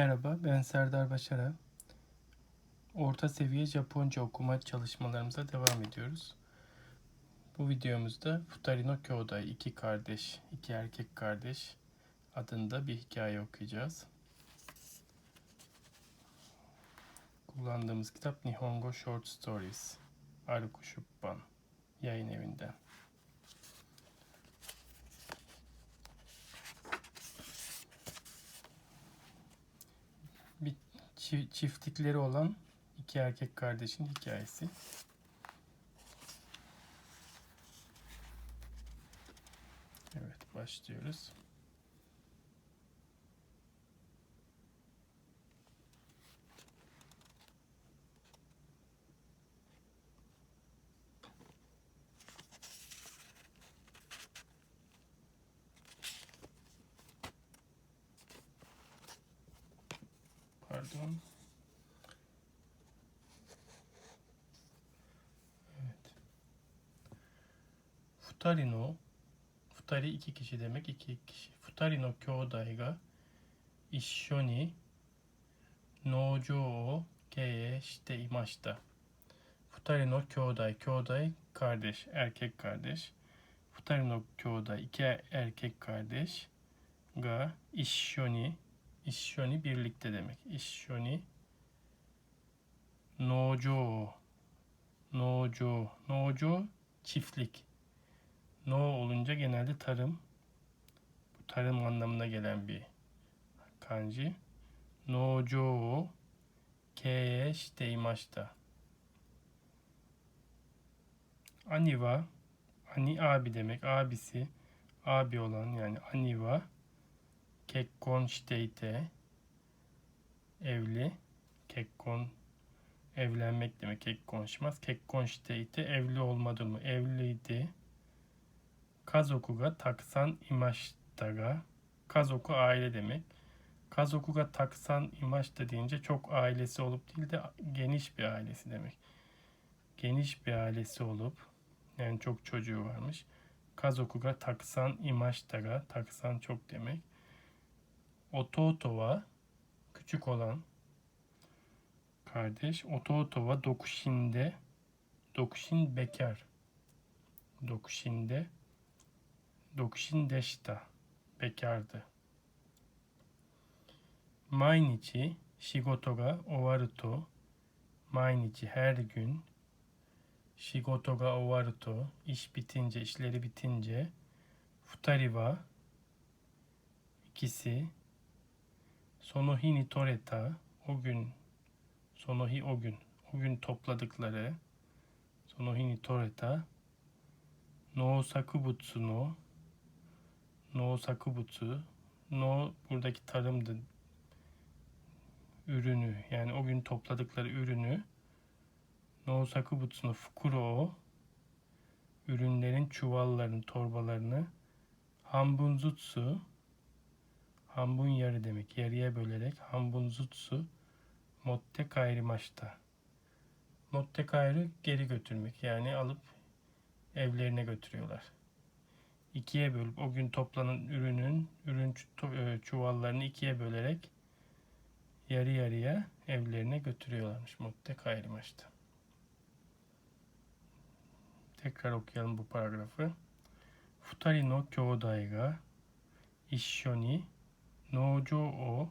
Merhaba, ben Serdar Başara. Orta seviye Japonca okuma çalışmalarımıza devam ediyoruz. Bu videomuzda Futari no Kyodai, iki kardeş, iki erkek kardeş adında bir hikaye okuyacağız. Kullandığımız kitap Nihongo Short Stories, Aruku Shubban yayın evinden. Çiftlikleri olan iki erkek kardeşin hikayesi. Evet başlıyoruz. Pardon. Evet. Futari no Futari iki kişi demek iki kişi. Futari no kyōdai ga issho ni noujou o keiei shite imashita. Futari no kyōdai, kyōdai kardeş, erkek kardeş. Futari no kyōdai iki erkek kardeş ga issho ni issho ni birlikte demek. Issho ni noujou noujou noujou çiftlik. No olunca genelde tarım. Bu tarım anlamına gelen bir kanji. Nojo keiei shite imashita. Ani wa ani abi demek. Abisi abi olan yani ani wa kekkon shiteite evli. Kekkon evlenmek demek. Kekkon şimaz. Kekkon shiteite evli olma durumu. Evliydi. Kazoku ga taksan imashita ga Kazoku aile demek. Kazoku ga taksan imashita deyince çok ailesi olup değil de geniş bir ailesi demek. Geniş bir ailesi olup yani çok çocuğu varmış. Kazoku ga taksan imashita ga taksan çok demek. Ototo wa küçük olan kardeş. Ototo wa dokushin'de dokushin bekar. Dokushin'de Dokushin deshita. Bekardı. Mainichi shigoto ga owaru to Mainichi her gün Shigoto ga owaru iş bitince, işleri bitince Futari wa ikisi toreta o gün Sonohi o gün o gün topladıkları Sonohi toreta No sakubutsu No sakubutsu No buradaki tarımdı ürünü yani o gün topladıkları ürünü No sakubutsu no fukuro ürünlerin çuvallarını, torbalarını Hambunzutsu Hambun yarı demek. Yarıya bölerek Hambunzutsu Motte kairimashita. Motte kairu geri götürmek. Yani alıp evlerine götürüyorlar. İkiye bölüp o gün toplanan ürünün ürün çu- çuvallarını ikiye bölerek yarı yarıya evlerine götürüyorlarmış. Motte kairimashita. Tekrar okuyalım bu paragrafı. Futari no kyōdai ga issho ni noujou o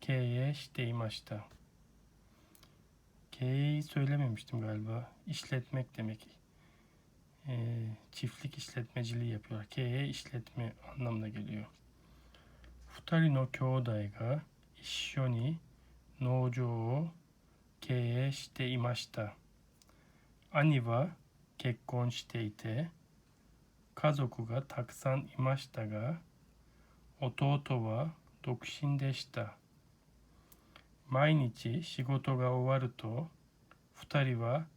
keiei shite imashita. Keiei söylememiştim galiba. İşletmek demek Ee, çiftlik işletmeciliği yapıyorlar. Keiei işletme anlamına geliyor. Futari no kyōdai ga issho ni noujou o keiei shite imashita. Ani wa kekkon shiteite 家族がたくさんいましたが弟は独身でした毎日仕事が終わると2人は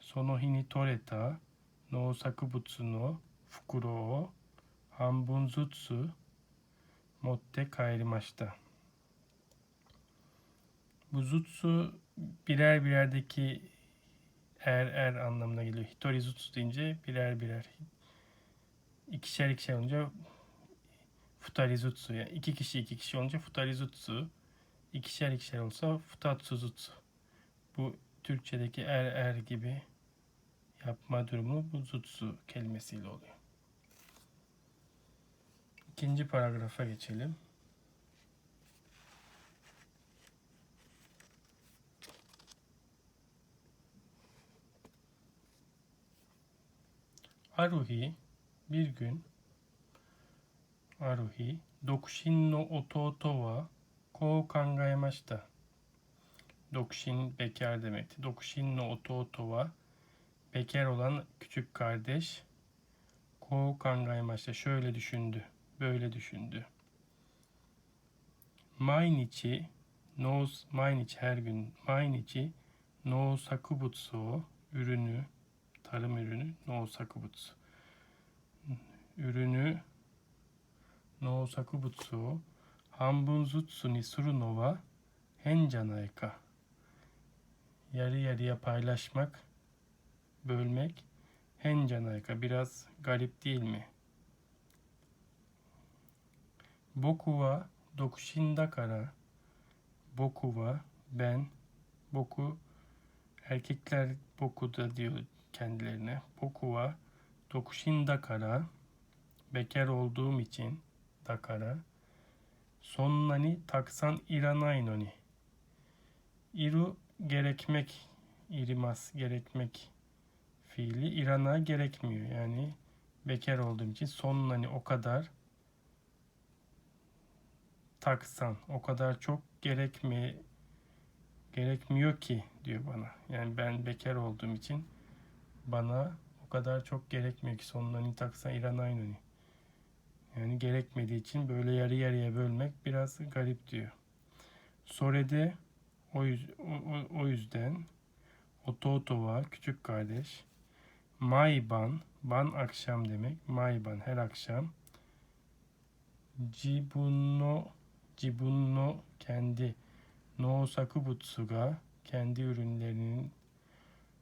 その日に採れた 農作物の袋を半分ずつ持って帰りました。Bu zutsu birer birerdeki er er anlamına geliyor. Hitori zutsu deyince birer birer. İkişer ikişer olunca futarizutsu yani iki kişi iki kişi olunca futarizutsu ikişer ikişer olsa futatsu zutsu. Bu Türkçedeki er er gibi yapma durumu bu zutsu kelimesiyle oluyor. İkinci paragrafa geçelim. Aruhi bir gün Aruhi Dokushin no ototo wa ko kangaemashita. Dokushin bekar demekti. Dokushin no ototo wa bekar olan küçük kardeş ko kangaemashita şöyle düşündü. Böyle düşündü. Mainichi no mainichi her gün mainichi no sakubutsu ürünü tarım ürünü no sakubutsu ürünü no sakubutsu o hanbun zutsu ni suru no wa hen janai ka yarı yarıya paylaşmak bölmek hen janai ka biraz garip değil mi? Boku wa dokushin dakara ben boku erkekler boku da diyor kendilerine. Boku wa dokushin dakara bekar olduğum için dakara sonna ni taksan iranai no iru gerekmek irimas gerekmek fiili irana gerekmiyor. Yani bekar olduğum için sonna ni o kadar taksan o kadar çok gerekme gerekmiyor ki diyor bana. Yani ben bekar olduğum için bana o kadar çok gerekmiyor ki sonlarını taksan İran aynı. Yani gerekmediği için böyle yarı yarıya bölmek biraz garip diyor. Sore'de o, yüz, o, o yüzden Ototo var küçük kardeş. Mayban, ban akşam demek. Mayban her akşam. Jibun no Jibun no kendi no sakubutsu ga kendi ürünlerinin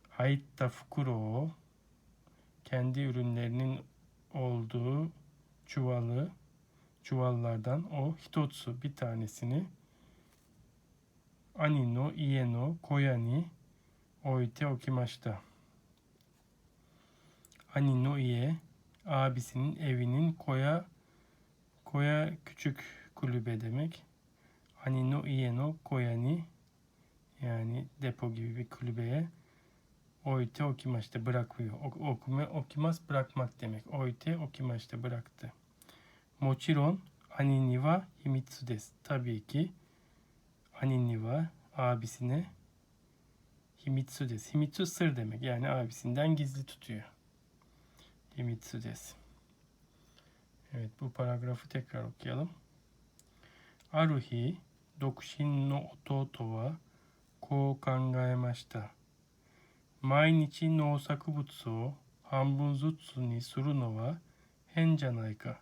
haitta fukuro kendi ürünlerinin olduğu çuvalı çuvallardan o hitotsu bir tanesini ani no ie no koya ni oite okimashita. Ani no ie abisinin evinin koya koya küçük kulübe demek. Ani no koyani yani depo gibi bir kulübeye oite okimashita bırakıyor. Ok- Okume okimas bırakmak demek. Oite okimashita bıraktı. Mochiron ani ni wa himitsu desu. Tabii ki ani ni wa abisine himitsu desu. Himitsu sır demek. Yani abisinden gizli tutuyor. Bir mitsudes. Evet bu paragrafı tekrar okuyalım. Aruhi, dokşin no ototo wa kou kangaemashita. 毎日農作物を半分ずつにするのは変じゃないか。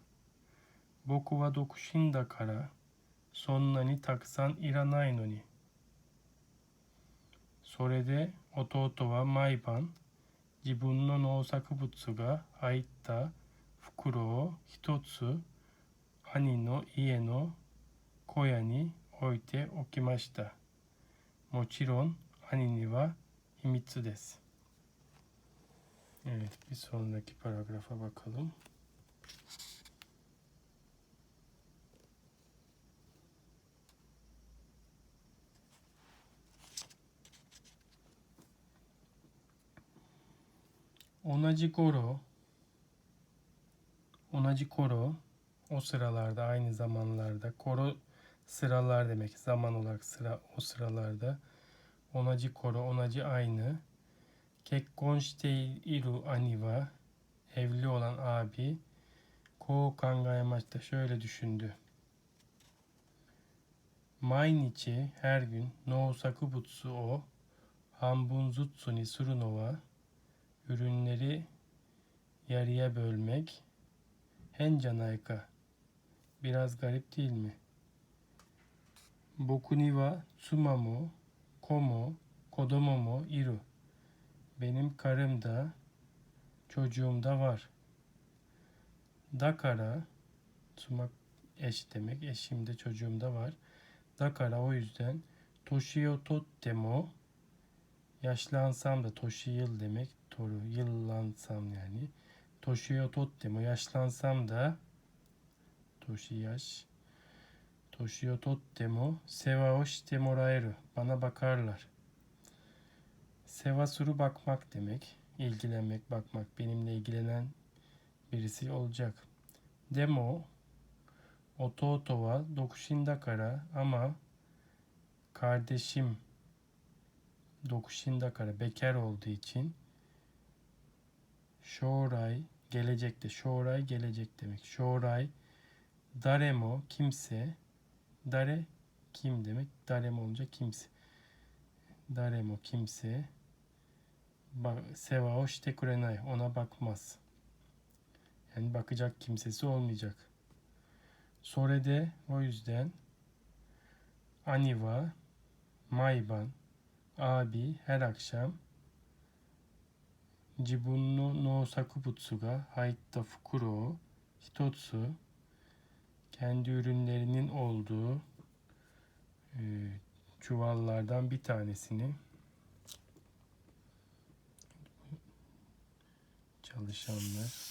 僕は独身だからそんなにたくさんいらないのに。それで弟は毎晩自分の農作物が入った袋を一つ兄の家の小屋に置いておきました。もちろん兄には秘密です。Evet, bir sonraki paragrafa bakalım. Onaji koro. Onaji koro o sıralarda aynı zamanlarda koro sıralar demek zaman olarak sıra o sıralarda. Onaji koro onaji aynı. Kekkon shite iru ani wa evli olan abi ko kangaemashita şöyle düşündü. Mainichi her gün no sakubutsu o hanbun zutsu ni suru no wa ürünleri yarıya bölmek hen janayka biraz garip değil mi? Boku ni wa tsuma mo ko mo kodomo mo iru benim karım da çocuğum da var. Dakara tsuma eş demek eşim de çocuğum da var. Dakara o yüzden Toshio tottemo yaşlansam da Toshi yıl demek. Toru yıllansam yani. Toshio tottemo yaşlansam da Toshi yaş. Toshio tottemo seva o shite moraeru. Bana bakarlar. Seva suru bakmak demek. İlgilenmek, bakmak. Benimle ilgilenen birisi olacak. Demo Ototo wa dokushin dakara ama kardeşim dokushin dakara bekar olduğu için shorai gelecekte shorai gelecek demek. Shorai daremo kimse dare kim demek? Daremo olunca kimse. Daremo kimse seva o shite kurenai ona bakmaz. Yani bakacak kimsesi olmayacak. Sore'de o yüzden Aniva, Mayban, abi her akşam Jibun no sakubutsu ga haitta fukuro o hitotsu kendi ürünlerinin olduğu e, çuvallardan bir tanesini çalışanlar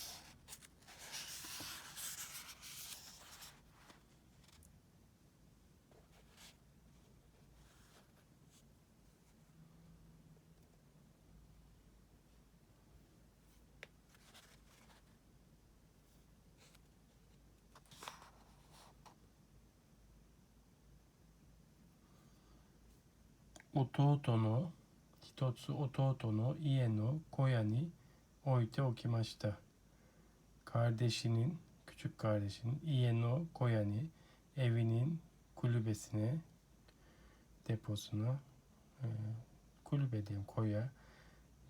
Ototo no hitotsu ototo no ie no koya ni oite okimashita. Kardeşinin, küçük kardeşinin ie no koya ni evinin kulübesine, deposuna, e, kulübe diyeyim koya.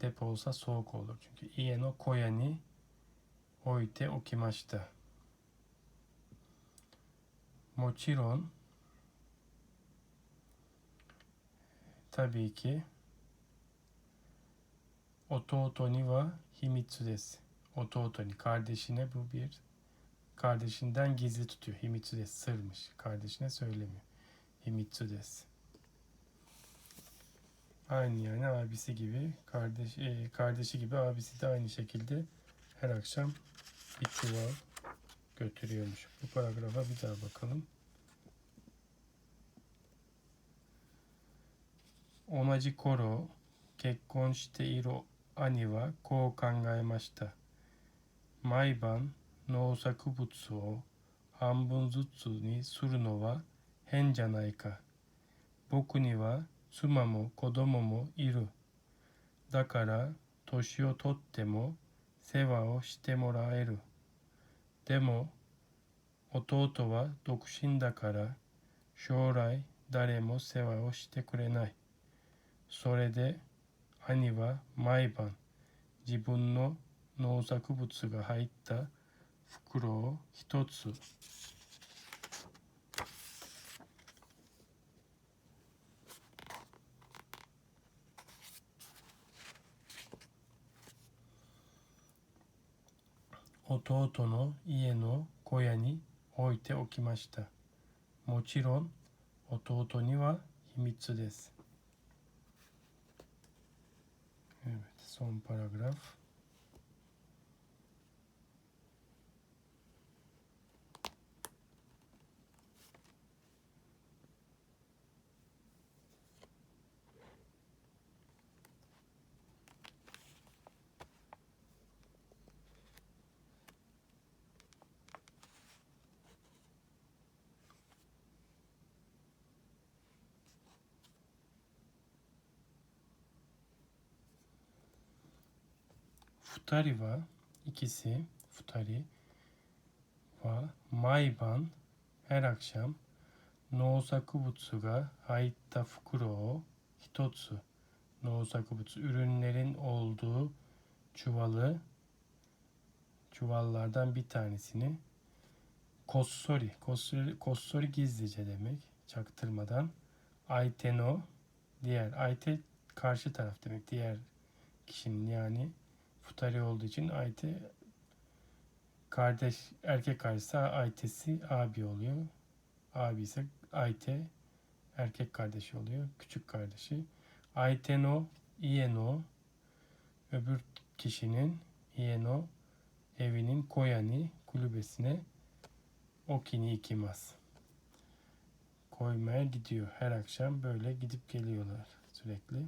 Depo olsa soğuk olur çünkü. Ie no koya ni oite okimashita. Mochiron tabii ki Ototo ni wa himitsu desu. Ototo ni kardeşine bu bir kardeşinden gizli tutuyor. Himitsu desu sırmış. Kardeşine söylemiyor. Himitsu desu. Aynı yani abisi gibi kardeş e, kardeşi gibi abisi de aynı şekilde her akşam bir çuval götürüyormuş. Bu paragrafa bir daha bakalım. 同じ頃結婚している兄はこう考えました。毎晩農作物を半分ずつにするのは変じゃないか。僕には妻も子供もいる。だから年をとっても世話をしてもらえる。でも弟は独身だから将来誰も世話をしてくれない。それで兄は毎晩自分の農作物が入った袋を一つ。弟の家の小屋に置いておきました。もちろん弟には秘密です。Son paragraf. Futari wa ikisi Futari wa. Mayban her akşam Nousakubutsu ga haitta fukuro o hitotsu. Nousakubutsu ürünlerin olduğu çuvalı çuvallardan bir tanesini kossori, kossori, kossori gizlice demek çaktırmadan. Aiteno diğer Aite karşı taraf demek diğer kişinin yani Futari olduğu için Ayte kardeş erkek kardeşi Aytesi abi oluyor. Abi ise Ayte erkek kardeşi oluyor. Küçük kardeşi. Aite no ie no öbür kişinin ie no evinin koyani kulübesine okini ikimas koymaya gidiyor. Her akşam böyle gidip geliyorlar sürekli.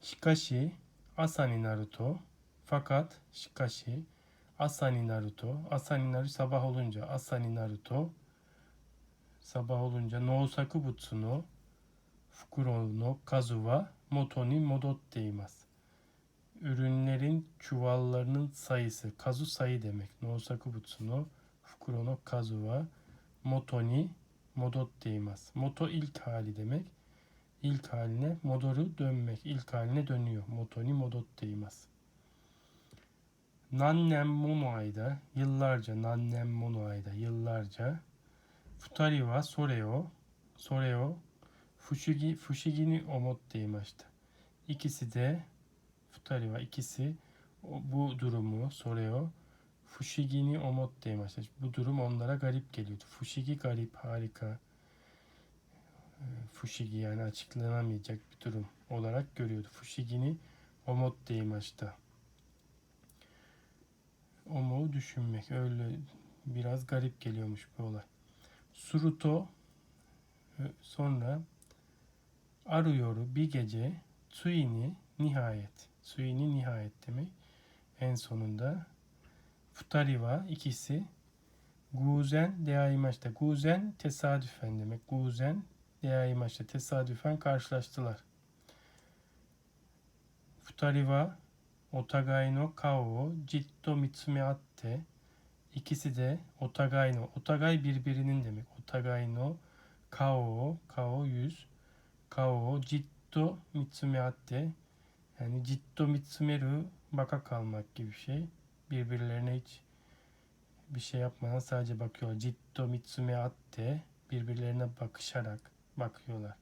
Shikashi asani naruto fakat shikashi asani naruto asani naruto sabah olunca asani naruto sabah olunca nousaku butsu no fukuro no kazu wa moto ni modotte imasu. Ürünlerin çuvallarının sayısı. Kazu sayı demek. Nousaku butsu no fukuro no kazu wa moto ni modotte imasu. Moto ilk hali demek. İlk haline modoru dönmek. ilk haline dönüyor. Moto ni modotte imasu. Nannem mono ayda yıllarca nannem mono ayda yıllarca Futari wa sore o sore o fushigi fushigi ni omotte imashita. İkisi de Futari wa ikisi bu durumu sore o fushigi ni omotte imashita. Bu durum onlara garip geliyordu. Fushigi garip harika. Ee, Fushigi yani açıklanamayacak bir durum olarak görüyordu. Fushigi ni omotte imashita. Omo düşünmek öyle biraz garip geliyormuş bu olay. Suruto e, sonra arıyoru bir gece Tsuini nihayet. Tsuini nihayet demek. En sonunda Futari wa ikisi Guzen deaimaşta. Guzen tesadüfen demek. Guzen deaimaşta. Tesadüfen karşılaştılar. Futari wa otagai no kao o jitto mitsume atte İkisi de otagai no. Otagai birbirinin demek. Otagai no kao, kao yüz. Kao jitto mitsume atte. Yani jitto mitsumeru baka kalmak gibi bir şey. Birbirlerine hiç bir şey yapmadan sadece bakıyorlar. Jitto mitsume atte. Birbirlerine bakışarak bakıyorlar.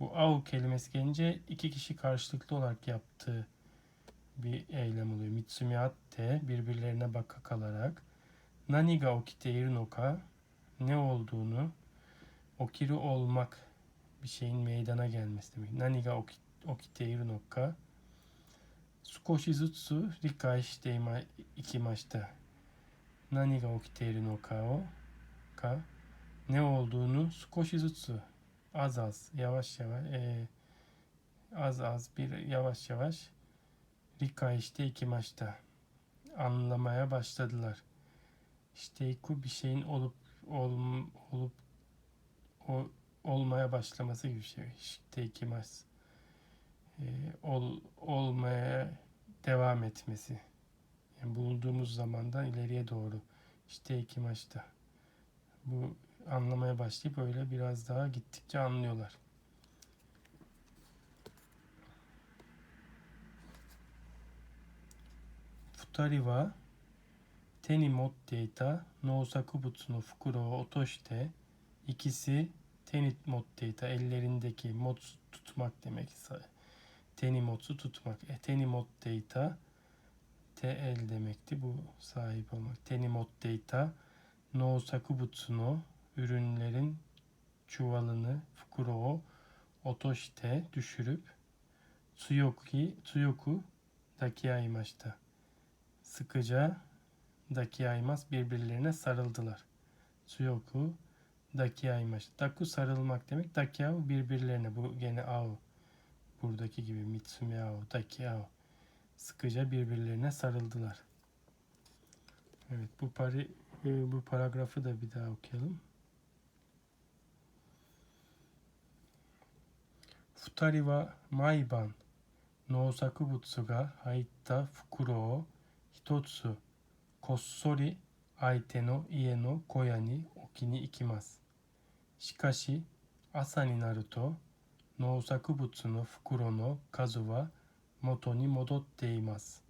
Bu au kelimesi gelince iki kişi karşılıklı olarak yaptığı bir eylem oluyor. Mitsume atte birbirlerine baka kalarak nani ga okiteiru no ne olduğunu okiru olmak bir şeyin meydana gelmesi demek. Nani ga oki- okiteiru no ka sukoshi zutsu rikai shite ima- ikimashita. Nani ga okiteiru no o ka ne olduğunu sukoshi zutsu az az yavaş yavaş e, az az bir yavaş yavaş rikai shite ikimashita anlamaya başladılar. Şteyku bir şeyin olup ol, olup o, olmaya başlaması gibi şey. Şteykimas. Ee, ol, olmaya devam etmesi. Yani bulunduğumuz zamandan ileriye doğru. Şteykimaşta. Bu anlamaya başlayıp öyle biraz daha gittikçe anlıyorlar. Futari wa 手に持っていた農作物の袋を落としてikisi 手に持っていた ellerindeki 持つ tutmak demek Sa- 手に持つ tutmak e, 手に持っていた te el demekti bu sahip olmak 手に持っていた農作物の ürünlerin çuvalını fukuro o otoşte düşürüp tsuyoku tsuyoku dakiaimashita sıkıca daki aymaz birbirlerine sarıldılar. Suyoku daki aymaz. Daku sarılmak demek. Dakiao birbirlerine. Bu gene ao. Buradaki gibi Mitsume ao, daki ao. Sıkıca birbirlerine sarıldılar. Evet bu pari, e, bu paragrafı da bir daha okuyalım. Futari wa maiban no sakubutsu ga haitta fukuro 一つこっそり相手の家の小屋に置きに行きます。しかし朝になると農作物の袋の数は元に戻っています。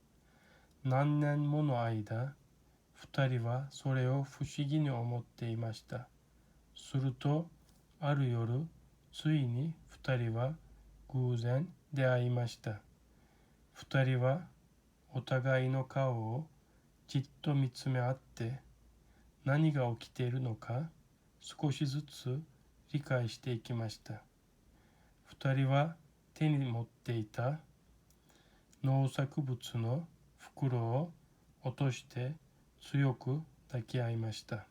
何年もの間、二人はそれを不思議に思っていました。すると、ある夜、ついに二人は偶然出会いました。二人はお互いの顔をじっと見つめ合って何が起きているのか少しずつ理解していきました二人は手に持っていた農作物の袋を落として強く抱き合いました。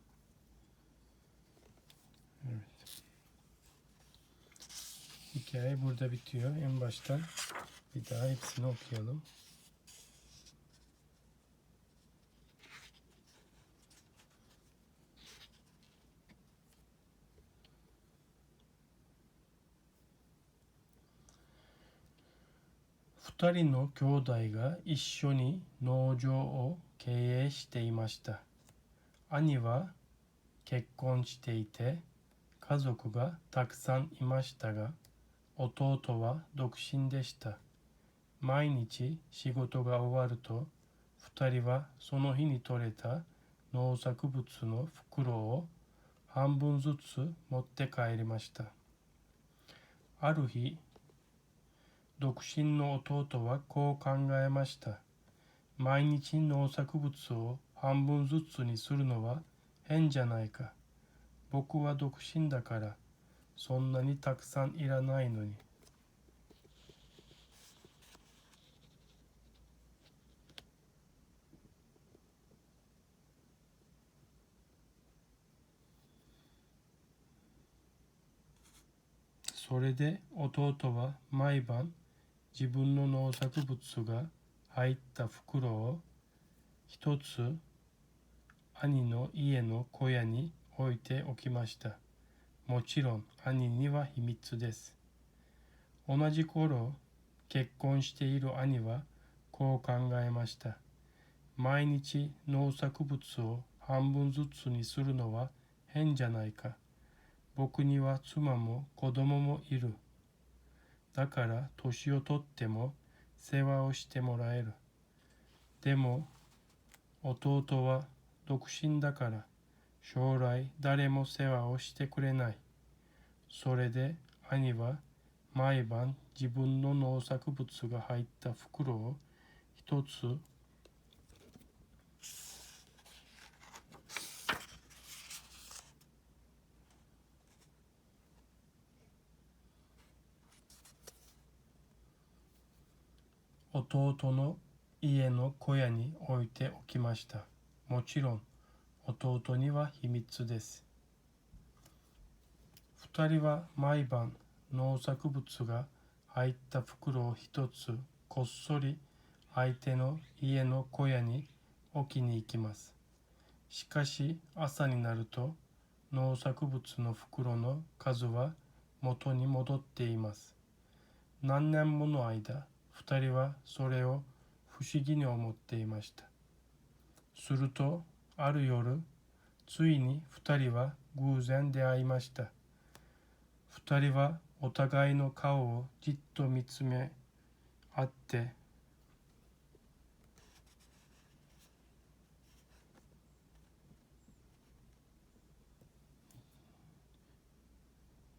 Evet. Hikaye burada bitiyor. En baştan bir daha hepsini okuyalım. 二人の兄弟が一緒に農場を経営していました。兄は結婚していて家族がたくさんいましたが弟は独身でした。毎日仕事が終わると二人はその日に採れた農作物の袋を半分ずつ持って帰りました。ある日独身の弟はこう考えました。毎日農作物を半分ずつにするのは変じゃないか。僕は独身だからそんなにたくさんいらないのに。それで弟は毎晩自分の農作物が入った袋を一つ兄の家の小屋に置いておきました。もちろん兄には秘密です。同じ頃結婚している兄はこう考えました。毎日農作物を半分ずつにするのは変じゃないか。僕には妻も子供もいる。だから年をとっても世話をしてもらえる。でも弟は独身だから将来誰も世話をしてくれない。それで兄は毎晩自分の農作物が入った袋を一つ弟の家の小屋に置いておきました。もちろん弟には秘密です。二人は毎晩農作物が入った袋を一つこっそり相手の家の小屋に置きに行きます。しかし朝になると農作物の袋の数は元に戻っています。何年もの間、二人はそれを不思議に思っていました。すると、ある夜、ついに二人は偶然出会いました。二人はお互いの顔をじっと見つめ合って、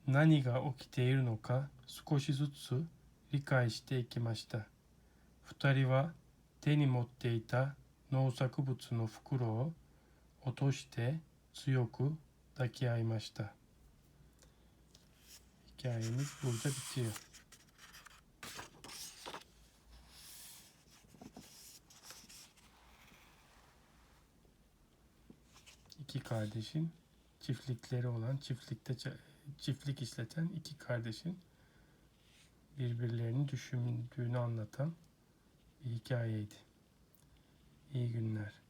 何が起きているのか少しずつ理解していきました。二人は手に持っていた農作物の袋を落として強く抱き合いました。Hikayemiz burada bitiyor. İki kardeşin çiftlikleri olan, çiftlikte ça- çiftlik işleten iki kardeşin birbirlerini düşündüğünü anlatan bir hikayeydi. İyi günler.